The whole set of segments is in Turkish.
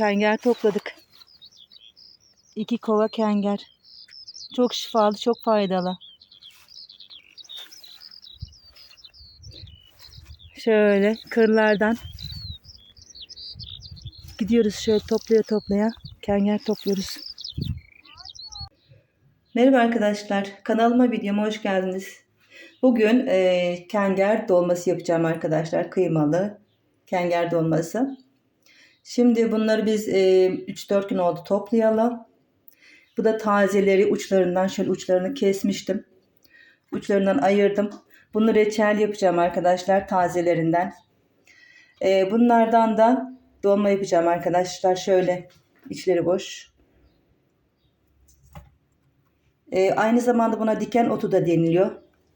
kenger topladık. İki kova kenger. Çok şifalı, çok faydalı. Şöyle kırlardan gidiyoruz şöyle toplaya toplaya kenger topluyoruz. Merhaba arkadaşlar. Kanalıma videoma hoş geldiniz. Bugün e, kenger dolması yapacağım arkadaşlar. Kıymalı kenger dolması. Şimdi bunları biz e, 3-4 gün oldu toplayalım. Bu da tazeleri uçlarından şöyle uçlarını kesmiştim. Uçlarından ayırdım. Bunu reçel yapacağım arkadaşlar tazelerinden. E, bunlardan da dolma yapacağım arkadaşlar. Şöyle içleri boş. E, aynı zamanda buna diken otu da deniliyor.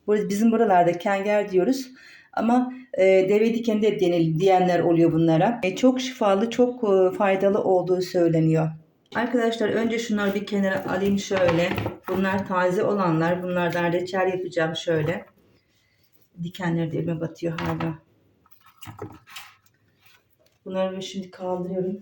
Bizim buralarda kenger diyoruz. Ama e, deve dikeni de denil, diyenler oluyor bunlara. E, çok şifalı, çok e, faydalı olduğu söyleniyor. Arkadaşlar önce şunları bir kenara alayım şöyle. Bunlar taze olanlar. Bunlardan reçel yapacağım şöyle. Dikenleri de elime batıyor hala. Bunları şimdi kaldırıyorum.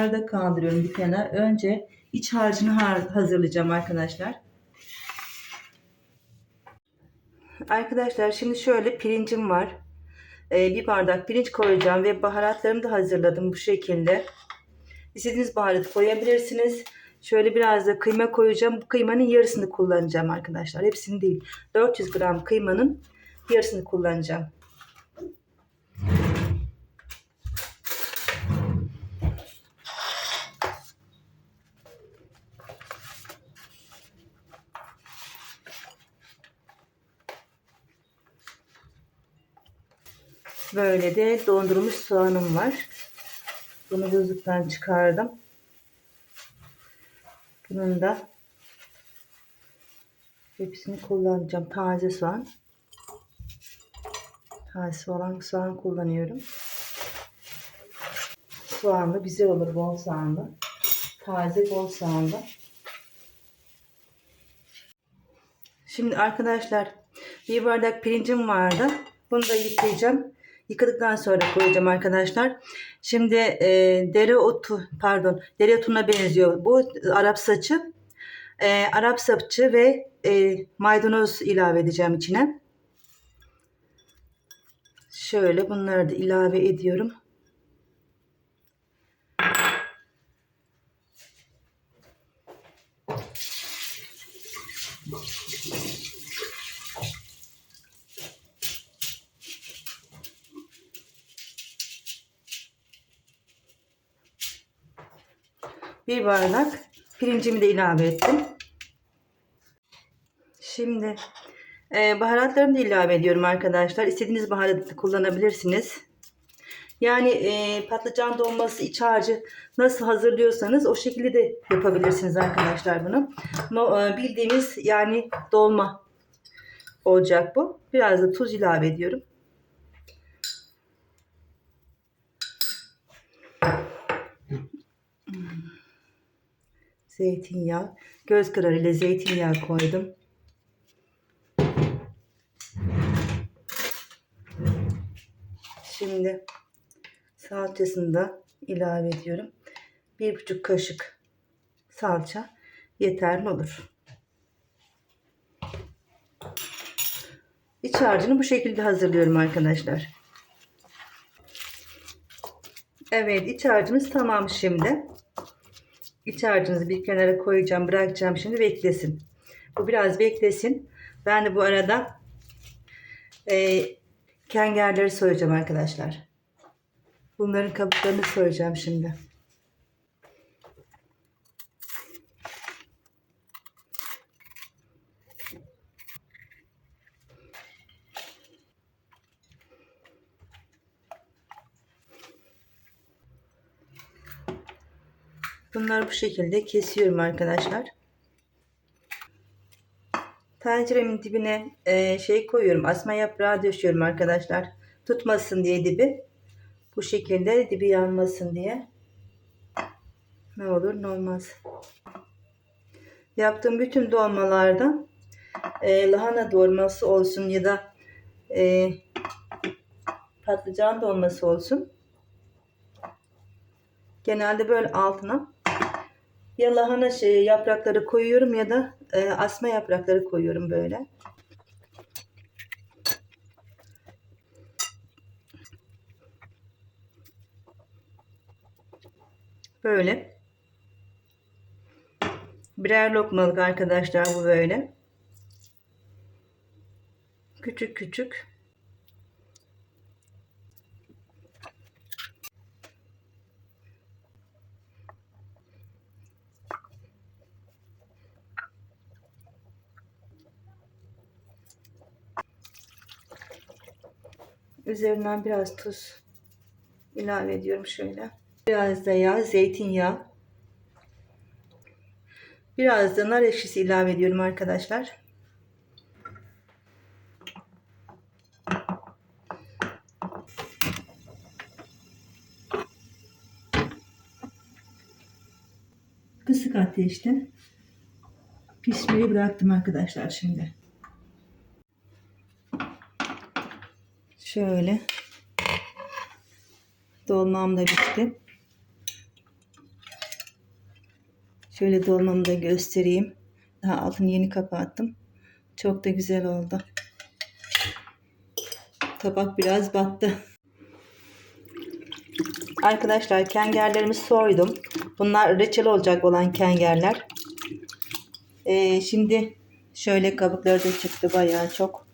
Şimdi bunları da kaldırıyorum bir kenar. Önce iç harcını hazırlayacağım arkadaşlar. Arkadaşlar şimdi şöyle pirincim var. Ee, bir bardak pirinç koyacağım ve baharatlarımı da hazırladım bu şekilde. İstediğiniz baharatı koyabilirsiniz. Şöyle biraz da kıyma koyacağım. Bu kıymanın yarısını kullanacağım arkadaşlar. Hepsini değil. 400 gram kıymanın yarısını kullanacağım. Böyle de dondurulmuş soğanım var. Bunu buzluktan çıkardım. Bunun da hepsini kullanacağım. Taze soğan. Taze olan soğan kullanıyorum. Soğanlı güzel olur bol soğanlı. Taze bol soğanlı. Şimdi arkadaşlar bir bardak pirincim vardı. Bunu da yıkayacağım. Yıkadıktan sonra koyacağım arkadaşlar. Şimdi e, dereotu pardon dereotuna benziyor. Bu Arap saçı. E, Arap saçı ve e, maydanoz ilave edeceğim içine. Şöyle bunları da ilave ediyorum. Bir bardak pirincimi de ilave ettim. Şimdi e, baharatlarımı da ilave ediyorum arkadaşlar. İstediğiniz baharatı kullanabilirsiniz. Yani e, patlıcan dolması iç harcı nasıl hazırlıyorsanız o şekilde de yapabilirsiniz arkadaşlar bunu. No, e, bildiğimiz yani dolma olacak bu. Biraz da tuz ilave ediyorum. Zeytinyağı, göz kararı ile zeytinyağı koydum. Şimdi salçasını da ilave ediyorum. Bir buçuk kaşık salça yeterli olur. İç harcını bu şekilde hazırlıyorum arkadaşlar. Evet iç harcımız tamam şimdi. İç harcınızı bir kenara koyacağım. Bırakacağım şimdi beklesin. Bu biraz beklesin. Ben de bu arada e, kengerleri soyacağım arkadaşlar. Bunların kabuklarını soyacağım şimdi. Bunları bu şekilde kesiyorum arkadaşlar. Tenceremin dibine e, şey koyuyorum. Asma yaprağı döşüyorum arkadaşlar. Tutmasın diye dibi. Bu şekilde dibi yanmasın diye. Ne olur ne olmaz. Yaptığım bütün dolmalarda e, lahana dolması olsun ya da e, patlıcan dolması olsun. Genelde böyle altına ya lahana şey, yaprakları koyuyorum ya da e, asma yaprakları koyuyorum böyle. Böyle. Birer lokmalık arkadaşlar bu böyle. Küçük küçük. Üzerinden biraz tuz ilave ediyorum şöyle. Biraz da yağ, zeytinyağı. Biraz da nar ekşisi ilave ediyorum arkadaşlar. Kısık ateşte pişmeyi bıraktım arkadaşlar şimdi. Şöyle dolmam da bitti. Şöyle dolmamı da göstereyim. Daha altını yeni kapattım. Çok da güzel oldu. Tabak biraz battı. Arkadaşlar kengerlerimi soydum. Bunlar reçel olacak olan kengerler. Ee, şimdi şöyle kabukları da çıktı bayağı çok.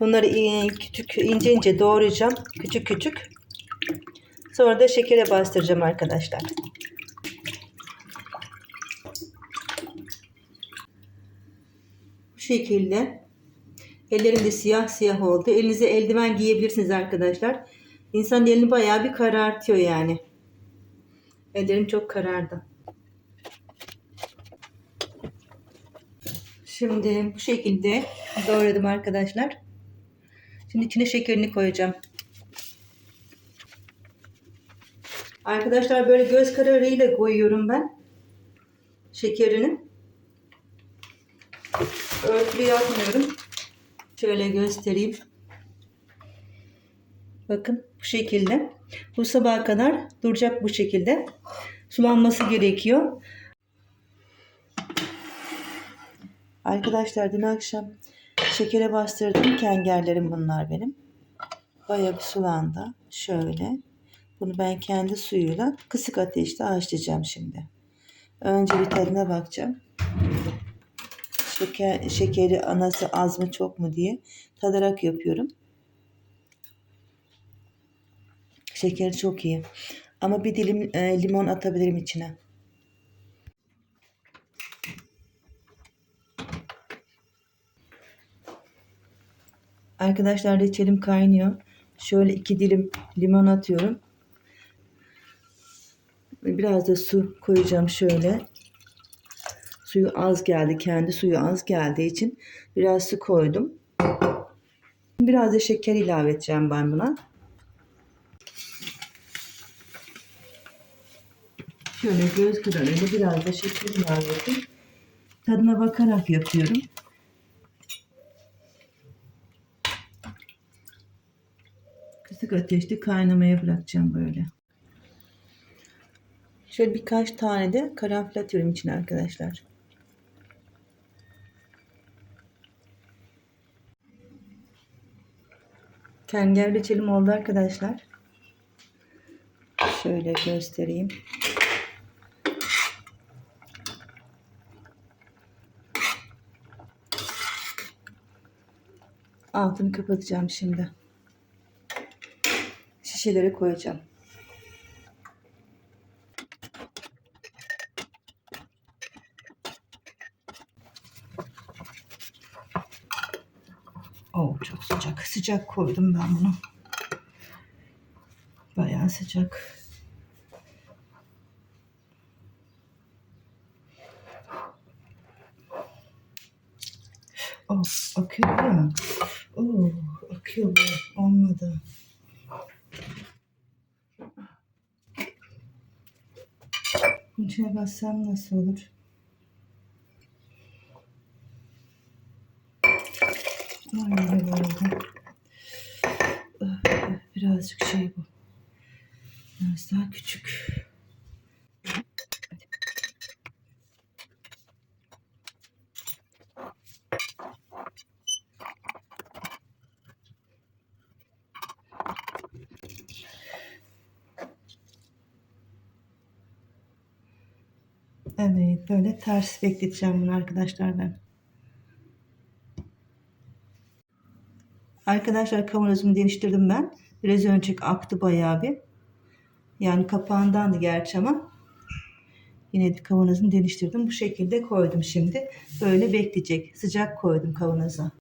Bunları küçük ince ince doğrayacağım. Küçük küçük. Sonra da şekere bastıracağım arkadaşlar. Bu şekilde. Ellerim de siyah siyah oldu. Elinize eldiven giyebilirsiniz arkadaşlar. İnsan elini bayağı bir karartıyor yani. Ellerim çok karardı. Şimdi bu şekilde doğradım arkadaşlar. Şimdi içine şekerini koyacağım. Arkadaşlar böyle göz kararıyla koyuyorum ben. Şekerini. Örtülü yapmıyorum. Şöyle göstereyim. Bakın bu şekilde. Bu sabaha kadar duracak bu şekilde. Sulanması gerekiyor. Arkadaşlar dün akşam şekere bastırdım. Kengerlerim bunlar benim. Bayağı bir sulandı. Şöyle. Bunu ben kendi suyuyla kısık ateşte haşlayacağım şimdi. Önce bir tadına bakacağım. Şeker, şekeri anası az mı çok mu diye tadarak yapıyorum. Şekeri çok iyi. Ama bir dilim e, limon atabilirim içine. Arkadaşlar reçelim kaynıyor. Şöyle iki dilim limon atıyorum. Biraz da su koyacağım şöyle. Suyu az geldi. Kendi suyu az geldiği için biraz su koydum. Biraz da şeker ilave edeceğim ben buna. Şöyle göz kararıyla biraz da şeker ilave edeyim. Tadına bakarak yapıyorum. Kısık ateşte kaynamaya bırakacağım böyle. Şöyle birkaç tane de karanfil atıyorum içine arkadaşlar. Kenger reçelim oldu arkadaşlar. Şöyle göstereyim. Altını kapatacağım şimdi. Şişelere koyacağım. Oh çok sıcak. Sıcak koydum ben bunu. Bayağı sıcak. Oh akıyor ya. Oh akıyor bu. Olmadı. İçine bassam nasıl olur? Aynı de. Ah, birazcık şey bu. Biraz daha küçük. Evet böyle ters bekleteceğim bunu arkadaşlar ben. Arkadaşlar kavanozumu değiştirdim ben. Biraz önce aktı bayağı bir. Yani kapağındandı gerçi ama yine kavanozunu değiştirdim. Bu şekilde koydum şimdi. Böyle bekleyecek. Sıcak koydum kavanoza.